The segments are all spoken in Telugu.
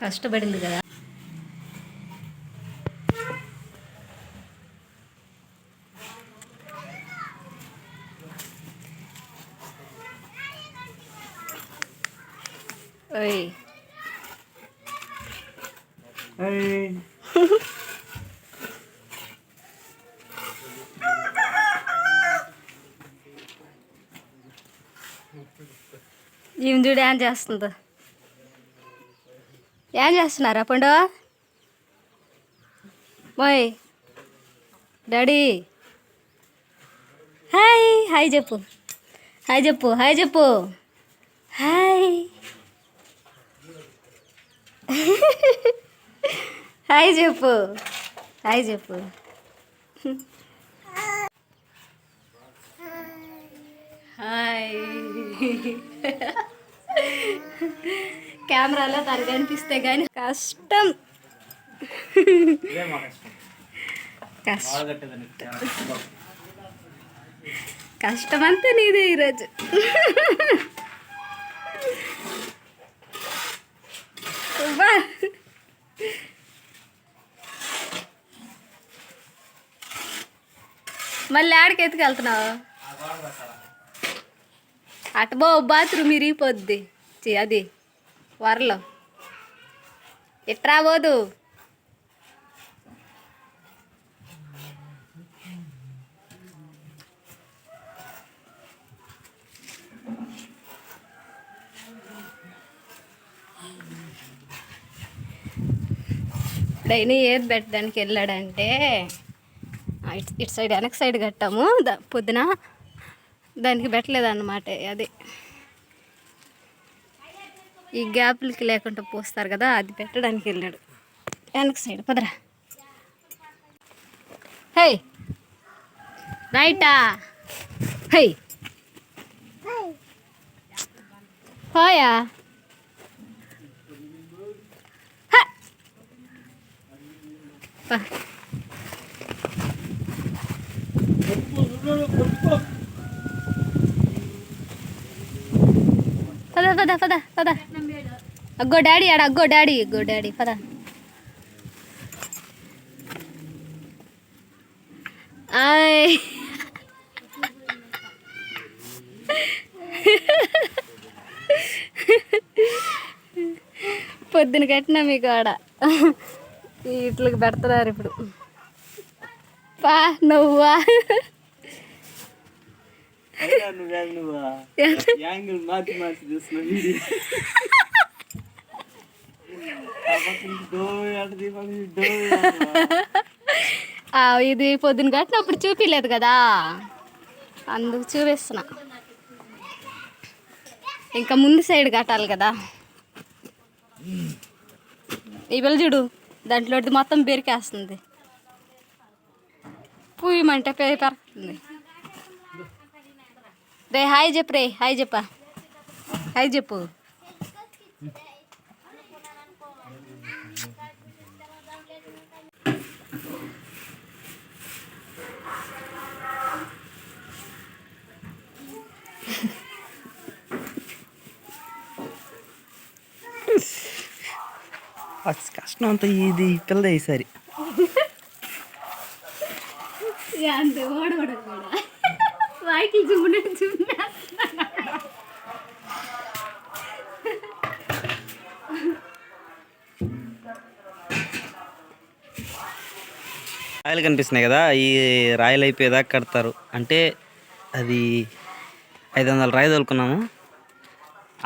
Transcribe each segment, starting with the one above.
కష్టపడింది కదా ఓయ్ ఈమె చూడు ఏం చేస్తుందో ఏం చేస్తున్నారా పండు? మోయ్. డాడీ. హాయ్. హాయ్ చెప్పు. హాయ్ చెప్పు. హాయ్ చెప్పు. హాయ్. హాయ్ చెప్పు. హాయ్ చెప్పు. హాయ్. కెమెరాలో తను కనిపిస్తే కానీ కష్టం. కష్టం అంతా నీదే ఈరోజు. అబ్బా. మళ్ళీ ఆడికి ఎత్తుకెళ్తున్నావు అటబో బాత్రూమ్ ఇరిగిపోద్ది. చి, అది. వరలు. ఎట్రా పోదు డైలీ ఏది పెట్టడానికి వెళ్ళాడంటే ఇటు ఇటు సైడ్ వెనక సైడ్ కట్టాము. దా పొద్దున దానికి పెట్టలేదన్నమాట అది. ఈ గ్యాప్లకి లేకుండా పోస్తారు కదా అది పెట్టడానికి వెళ్ళాడు. వెనక సైడ్ పదరా. హై రైటా హై హాయా హ. పద పద పద పద. అగ్గో డాడీ ఆడ అగ్గో డాడీ అగ్గో డాడీ పద. ఆయ్. పొద్దున కట్టినా మీకు ఆడ. ఇట్లకి పెడుతున్నారు ఇప్పుడు. పా నువ్వా? యాంగిల్ మార్చి మార్చి చూస్తున్నావు ఆ, ఇది పొద్దున కట్టినప్పుడు చూపించలేదు కదా. అందుకు చూపిస్తున్నా. ఇంకా ముందు సైడ్ కట్టాలి కదా. ఈ పిల్ల చూడు దాంట్లో మొత్తం బెరికేస్తుంది. పూయమంటే పెరుగుతుంది రే హాయ్ చెప్పు రే హాయ్ చెప్పా. హాయ్ చెప్పు. కష్టం అంతా ఇది పిల్లదే ఈసారి. అంతే ఓడవడం కూడా వాయికి చూడ రాయలు కనిపిస్తున్నాయి కదా ఈ రాయలు అయిపోయేదాకా కడతారు. అంటే అది ఐదు వందల రాయి తోలుకున్నాము.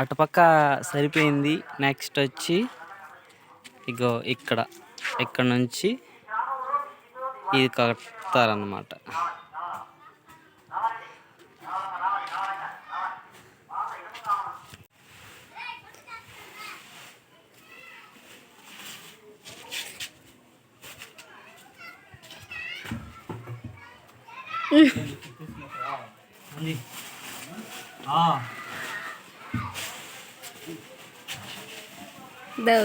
అటుపక్క సరిపోయింది. నెక్స్ట్ వచ్చి ఇగో ఇక్కడ ఇక్కడ నుంచి ఇది కడతారన్నమాట. దో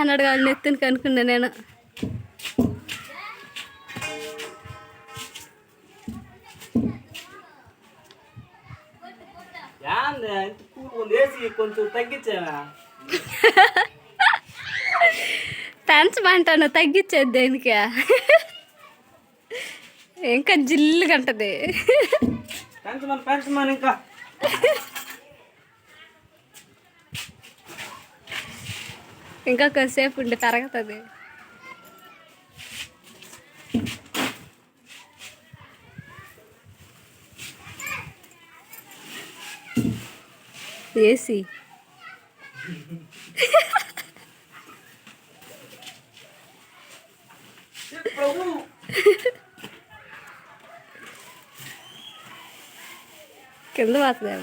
అన్నాడు కానీ నెత్తిని కనుక్కున్నా నేను. పెంచమంటాను తగ్గించేది దేనికి? ఇంకా జిల్లు కంటది. ఇంకా. ఇంకా కొద్దిసేపు ఉండి తరగతుంది. ఏసీ. కింద పోతుంది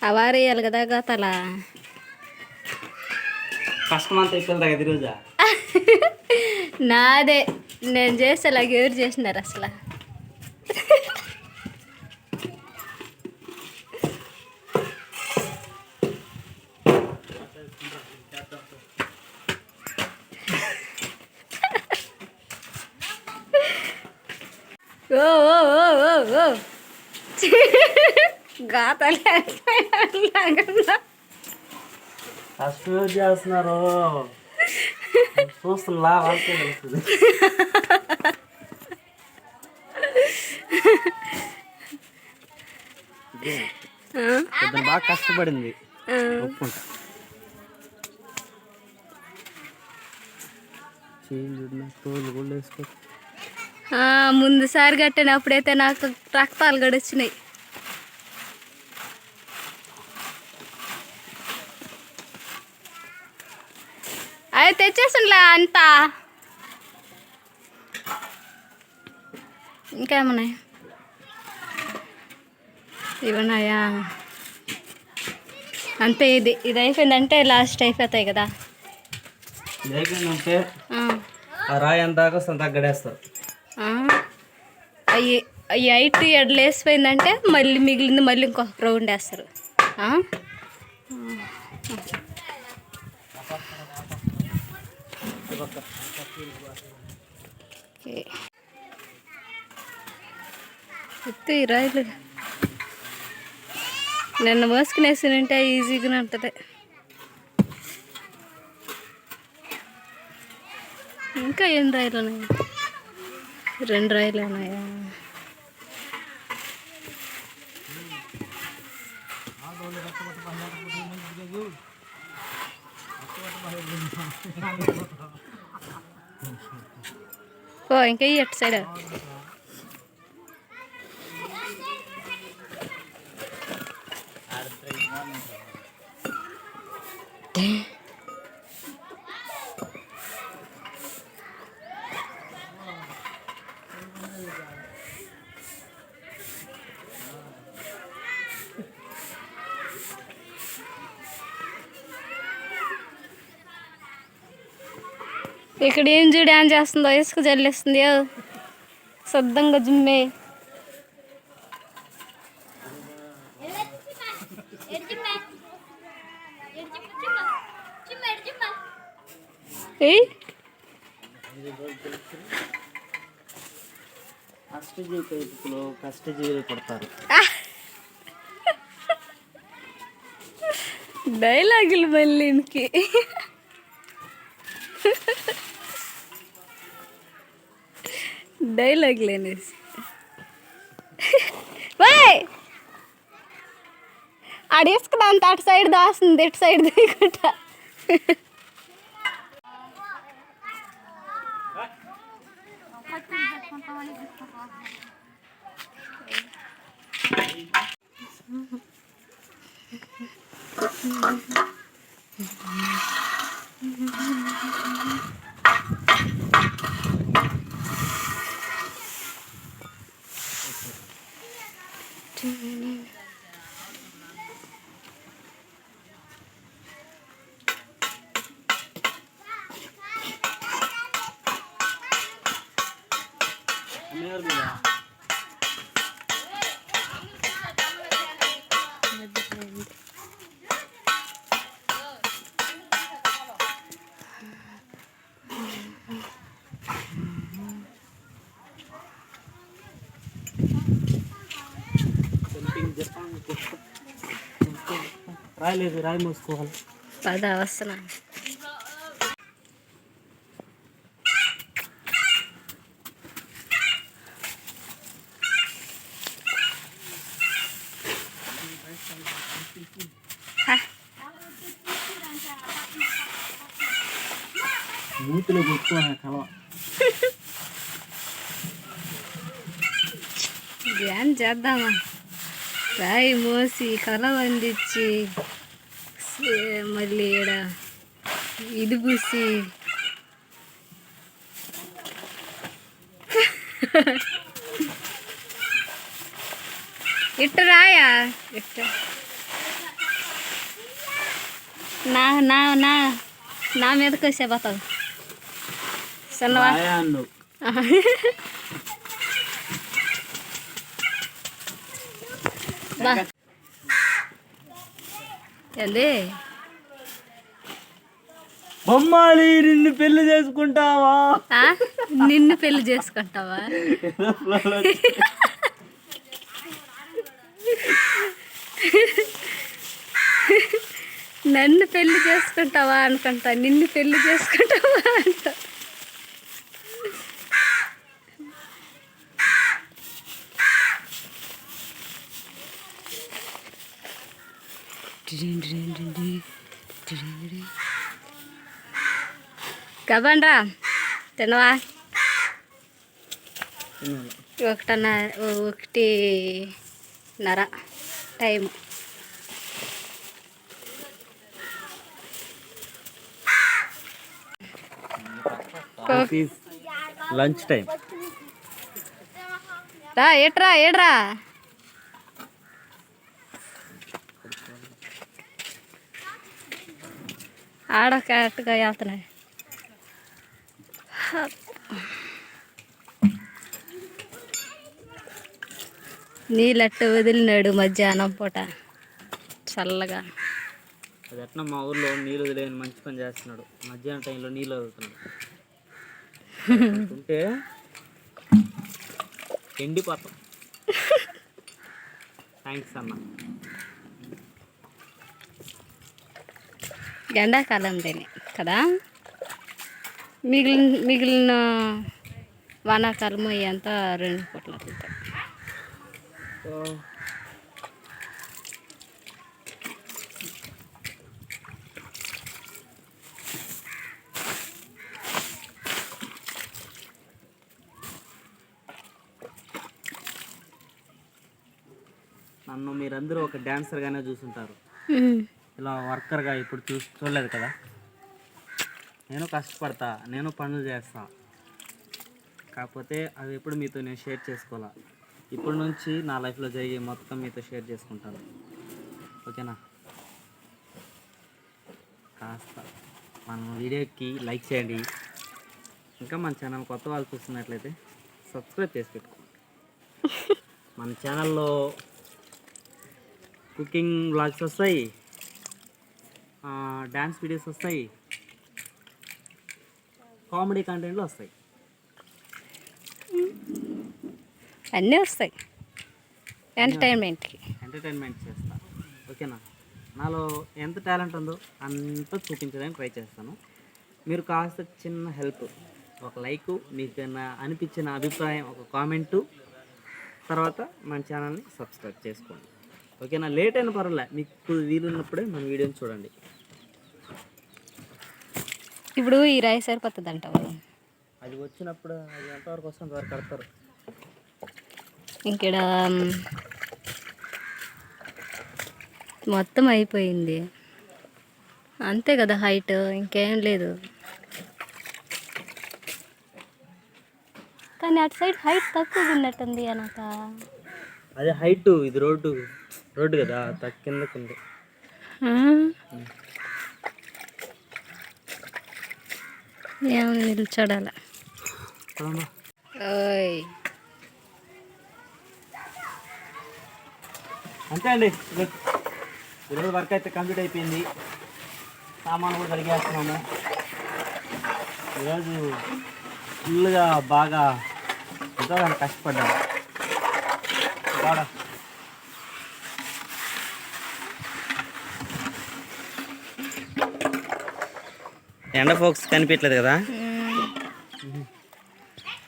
అవారేయాలి కదా గతలా? కష్టం అంతా అయిపోయింది కదా ఈరోజు నాదే నేను చేసేలాగ ఎవరు చేసినారు అసలు? ఓ ఓ ఓ ఓ ఓ. గాతలే లాగన్నా కష్టం చేస్తున్నారు. చూస్తున్నా వాళ్ళకే తెలుస్తుంది. పెద్ద బాగా కష్టపడింది. ఒప్పుకుంటా. చేంజ్ తోలు కూడా వేసుకో. ఆ, ముందుసారి కట్టినప్పుడైతే నాకు రక్తాలు గడిచినాయి. అవి తెచ్చేసిండ్లే అంతా? ఇంకేమున్నాయి? ఇవన్నాయా? అంతే ఇది. ఇది అయిపోయిందంటే లాస్ట్ అయిపోతాయి కదా. రాయి ఎంత దాకా వస్తుంది అంత గడేస్తారు అవి అవి ఎయిట్ ఎడ్లు వేసిపోయిందంటే మళ్ళీ మిగిలింది మళ్ళీ ఇంకొక రౌండ్ వేస్తారు. ఎత్తు ఈ రాయలు. నిన్న మోసుకునేసి ఉంటే ఈజీగానే ఉంటుంది. ఇంకా ఏం రాయలు ఉన్నాయి? రెండు రాయలు ఉన్నాయా ఓ ఇంకా ఈ అటు సైడ్ ఇక్కడ ఏం చూడు ఏం చేస్తుందో ఇసుక జల్లేస్తుంది. శుద్ధంగా జుమ్మే. ఏయ్. కష్టజీవి కలుపులో కష్టజీవి పడతారు డైలాగులు డైలాగ్ లేనేసి అనేసి బాయ్ అడేసుకున్నంత అటు సైడ్ దాస్తుంది ఇటు సైడ్ దిగుంటా రాయలేదు రాయి మూసుకోవాలి పద వస్తున్నా. మూతిలో కొట్టుకోవాలి కలవ ధ్యాన్ చేద్దామా? రాయి మోసి కల వండించి సే- మళ్ళీ ఈడ ఇది పూసి. ఇట్ట రాయా? ఇట్ట. నా నా నా నా మీదకి వచ్చే పోతావు సన్నవా రాయా అన్ను బా ఏంది? బొమ్మాలి నిన్ను పెళ్ళి చేసుకుంటావా? నిన్ను పెళ్ళి చేసుకుంటావా? నన్ను పెళ్ళి చేసుకుంటావా అనుకుంటా నిన్ను పెళ్ళి చేసుకుంటావా అంట కబండ్రా తినవా? ఒకటన్న ఒకటి నర టైం లంచ్ టైం. రా ఏట్రా ఏడ్రా. ఆడ కరెక్ట్గా వెళ్తున్నాయి. నీళ్ళట్టు వదిలినాడు మధ్యాహ్నం పూట. చల్లగా. అది ఎట్లా మా ఊర్లో నీళ్ళు వదిలేని మంచి పని చేస్తున్నాడు. మధ్యాహ్నం టైంలో నీళ్ళు వదులుతున్నాడు. ఉంటే ఎండిపోతాం. థ్యాంక్స్ అన్న. ఎండాకాలం దేని కదా? మిగిలిన మిగిలిన వానాకాలము అంతా రెండు పూట్ల తింటాం. నన్ను మీరందరూ ఒక డాన్సర్గానే చూసుంటారు. ఇలా వర్కర్గా ఇప్పుడు చూ చూడలేదు కదా? నేను కష్టపడతా నేను పనులు చేస్తా. కాకపోతే అవి ఎప్పుడు మీతో నేను షేర్ చేసుకోవాలా? ఇప్పటి నుంచి నా లైఫ్లో జరిగే మొత్తం మీతో షేర్ చేసుకుంటాను. ఓకేనా? కాస్త మన వీడియోకి లైక్ చేయండి. ఇంకా మన ఛానల్ కొత్త వాళ్ళు చూస్తున్నట్లయితే సబ్స్క్రైబ్ చేసి పెట్టుకోండి. మన ఛానల్లో కుకింగ్ బ్లాగ్స్ వస్తాయి. డ్యాన్స్ వీడియోస్ వస్తాయి. కామెడీ కంటెంట్లు వస్తాయి. అన్నీ వస్తాయి. ఎంటర్టైన్మెంట్కి ఎంటర్టైన్మెంట్ చేస్తా. ఓకేనా నాలో ఎంత టాలెంట్ ఉందో అంత చూపించడానికి ట్రై చేస్తాను. మీరు కాస్త చిన్న హెల్ప్ ఒక లైక్ మీకు అనిపించిన అభిప్రాయం ఒక కామెంటు తర్వాత మన ఛానల్ని సబ్స్క్రైబ్ చేసుకోండి. ఓకేనా లేట్ అయిన పర్వాలే. మీకు వీలున్నప్పుడే మన వీడియోని చూడండి. ఇప్పుడు ఈ రాయి సరిపోతుంది అంటావు అది వచ్చినప్పుడు అది ఎంతవరకు వస్తుంది అంతవరకు కడతారు. ఇక్కడ మొత్తం అయిపోయింది. అంతే కదా హైట్ ఇంకేం లేదు. కానీ అటు సైడ్ హైట్ తక్కువ ఉన్నట్టుంది అనక అదే హైట్ ఇది రోడ్డు రోడ్డు కదా తక్కి ఏమో నిల్చోడాల. ఓయ్. అంతే అండి. ఈరోజు వర్క్ అయితే కంప్లీట్ అయిపోయింది. సామాన్లు కూడా కడిగేస్తున్నాము ఈరోజు ఫుల్గా బాగా ఎంతో కష్టపడ్డాము. బాగా ఎండ ఫోక్స్ కనిపించలేదు కదా?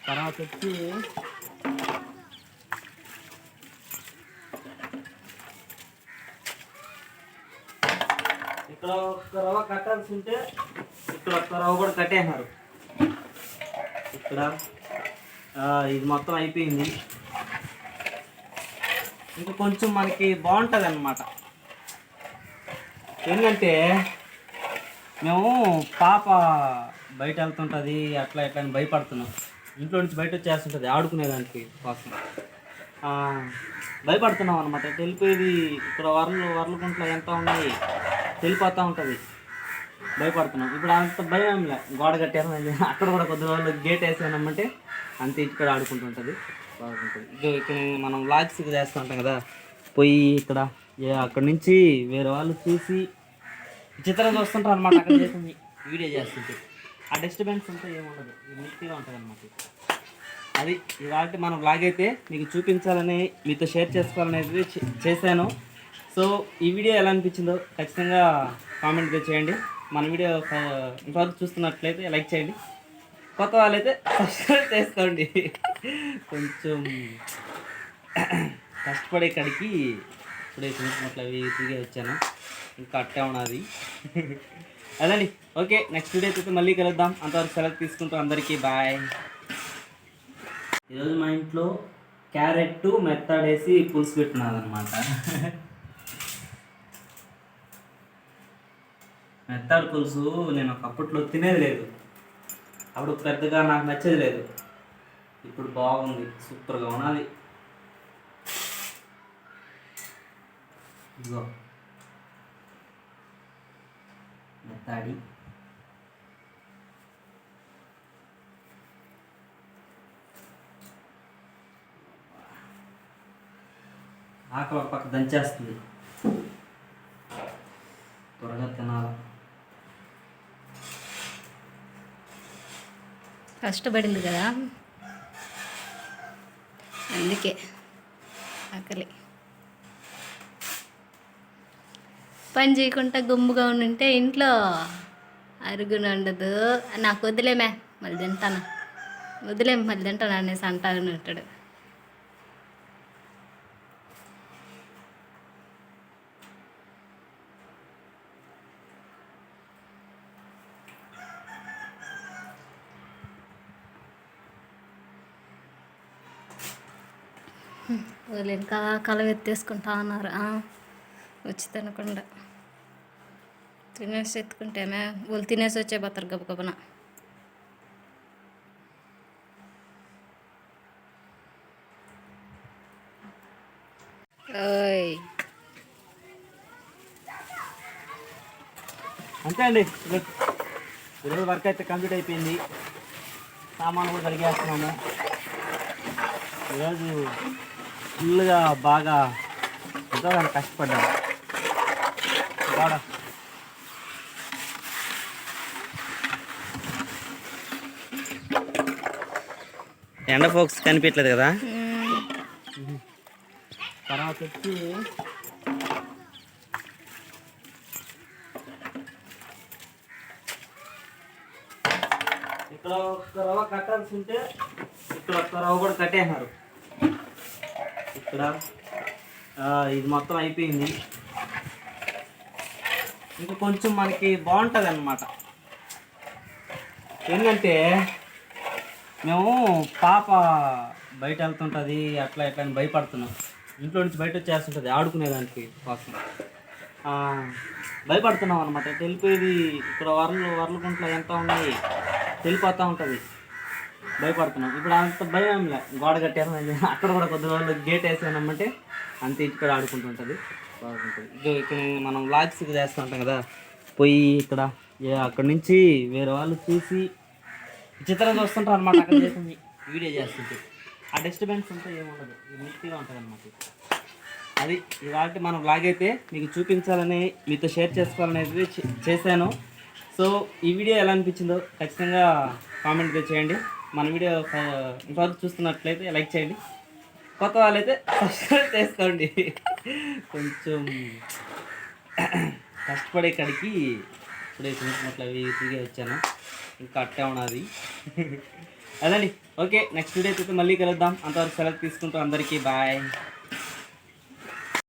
తర్వాత వచ్చి ఇక్కడ ఒక్క రవ్వ కట్టాల్సి ఉంటే ఇక్కడ ఒక్క రవ్వ కూడా కట్టేసినారు. ఇక్కడ ఇది మొత్తం అయిపోయింది. ఇంకా కొంచెం మనకి బాగుంటుంది అన్నమాట ఏంటంటే మేము పాప బయట వెళ్తుంటుంది అట్లా ఇట్లా అని భయపడుతున్నాం. ఇంట్లో నుంచి బయట వచ్చేస్తుంటుంది ఆడుకునేదానికి కోసం. భయపడుతున్నాం అనమాట తెలిపేది ఇక్కడ వరలు వరలు గుంట్లో ఎంత ఉన్నాయి తెలిపోతూ ఉంటుంది. భయపడుతున్నాం. ఇప్పుడు అంత భయం ఏం లే గోడ కట్టారు అక్కడ కూడా కొద్ది రోజులు గేట్ వేసానమ్మంటే అంత ఇక్కడ ఆడుకుంటుంటుంది బాగుంటుంది. ఇక ఇక్కడ మనం లాగ్స్ చేస్తూ ఉంటాం కదా పోయి ఇక్కడ అక్కడ నుంచి వేరే వాళ్ళు చూసి చిత్రం చూస్తుంటారు అనమాట అక్కడ చేసింది. వీడియో చేస్తుంటే. ఆ డిస్టర్బెన్స్ అంతా ఏముండదు నీట్గా ఉంటుంది అనమాట అది ఇవాళ మనం బ్లాగ్ అయితే మీకు చూపించాలని మీతో షేర్ చేసుకోవాలనేది చే- చేశాను. సో ఈ వీడియో ఎలా అనిపించిందో ఖచ్చితంగా కామెంట్ చేయండి. మన వీడియో ఫ- ఇంతవరకు చూస్తున్నట్లయితే లైక్ చేయండి. కొత్త వాళ్ళైతే సబ్స్క్రైబ్ చేసుకోండి. కొంచెం కష్టపడే కడికి ఇప్పుడే చూసినట్లు అవి తిరిగి వచ్చాను. ఇంకా అట్టే ఉన్నది. అదండి. ఓకే నెక్స్ట్ వీడియో అయితే మళ్ళీ కలుద్దాం. అంతవరకు సెలవు తీసుకుంటాం అందరికీ బాయ్. ఈరోజు మా ఇంట్లో క్యారెట్ మెత్తడేసి పులుసు పెట్టినది అనమాట మెత్తడి పులుసు నేను ఒకప్పట్లో తినేది లేదు. అప్పుడు పెద్దగా నాకు నచ్చేది లేదు. ఇప్పుడు బాగుంది. సూపర్గా ఉన్నది. ఇదిగో. మెత్తాడి ఆకలి ఒక పక్క దంచేస్తుంది. త్వరగా తినాలి. కష్టపడింది కదా. అందుకే ఆకలి. పని చేయకుండా గుమ్ముగా ఉంటే ఇంట్లో అరుగున ఉండదు. నాకు వదిలేమే మళ్ళీ తింటాను. వదిలేం మళ్ళీ తింటాను అనేసి అంటాను ఉంటాడు వాళ్ళు ఇంకా కలవెత్తేసుకుంటా ఉన్నారు వచ్చి తినకుండా. తినేసి ఎత్తుకుంటేమే వాళ్ళు తినేసి వచ్చే పోతారు గబగబన అంతే అండి. ఈరోజు వర్క్ అయితే కంప్లీట్ అయిపోయింది. సామాన్లు కూడా కలిగేస్తున్నాము ఈరోజు ఫుల్గా బాగా ఎంతో కష్టపడ్డాము ఎండ ఫోక్స్ కనిపించలేదు కదా? తర్వాత వచ్చి ఇక్కడ ఒక్క రవ్వ కట్టాల్సి ఉంటే ఇక్కడ ఒక్క రవ్వ కూడా కట్టేసినారు. ఇక్కడ ఇది మొత్తం అయిపోయింది. ఇంకా కొంచెం మనకి బాగుంటుంది అన్నమాట ఏంటంటే మేము పాప బయట వెళ్తుంటుంది అట్లా ఇట్లా అని భయపడుతున్నాం. ఇంట్లో నుంచి బయట వచ్చేస్తుంటుంది ఆడుకునేదానికి కోసం. భయపడుతున్నాం అనమాట తెలిపేది ఇక్కడ వరలు వరలు గుంట్లో ఎంత ఉన్నాయి తెలిపోతూ ఉంటుంది. భయపడుతున్నాం. ఇప్పుడు అంత భయం ఏం లే గోడ కట్టారు అక్కడ కూడా కొద్ది రోజులు గేట్ వేసానమ్మంటే అంత ఇక్కడ ఆడుకుంటుంటుంది బాగుంటుంది. ఇక్కడ మనం లాగ్స్ చేస్తూ ఉంటాం కదా పోయి ఇక్కడ ఏ అక్కడ నుంచి వేరే వాళ్ళు చూసి చిత్రం చూస్తుంటారు అనమాట అక్కడ చేసింది. వీడియో చేస్తుంటే. ఆ డిస్టర్బెన్స్ ఉంటే ఏముండదు నీట్గా ఉంటుంది అనమాట అది ఇవాళ మనం బ్లాగ్ అయితే మీకు చూపించాలని మీతో షేర్ చేసుకోవాలనేది చే- చేశాను. సో ఈ వీడియో ఎలా అనిపించిందో ఖచ్చితంగా కామెంట్ చేయండి. మన వీడియో ఇంతవరకు చూస్తున్నట్లయితే లైక్ చేయండి. కొత్త వాళ్ళైతే సబ్స్క్రైబ్ చేసుకోండి. కొంచెం కష్టపడే కడికి ఇప్పుడు చుట్టుముట్ల అవి తిరిగి వచ్చాను. ఇంకా అట్టే ఉన్నది. అదండి ఓకే నెక్స్ట్ వీడియో అయితే మళ్ళీ కలుద్దాం. అంతవరకు సెలవు తీసుకుంటూ అందరికీ బాయ్.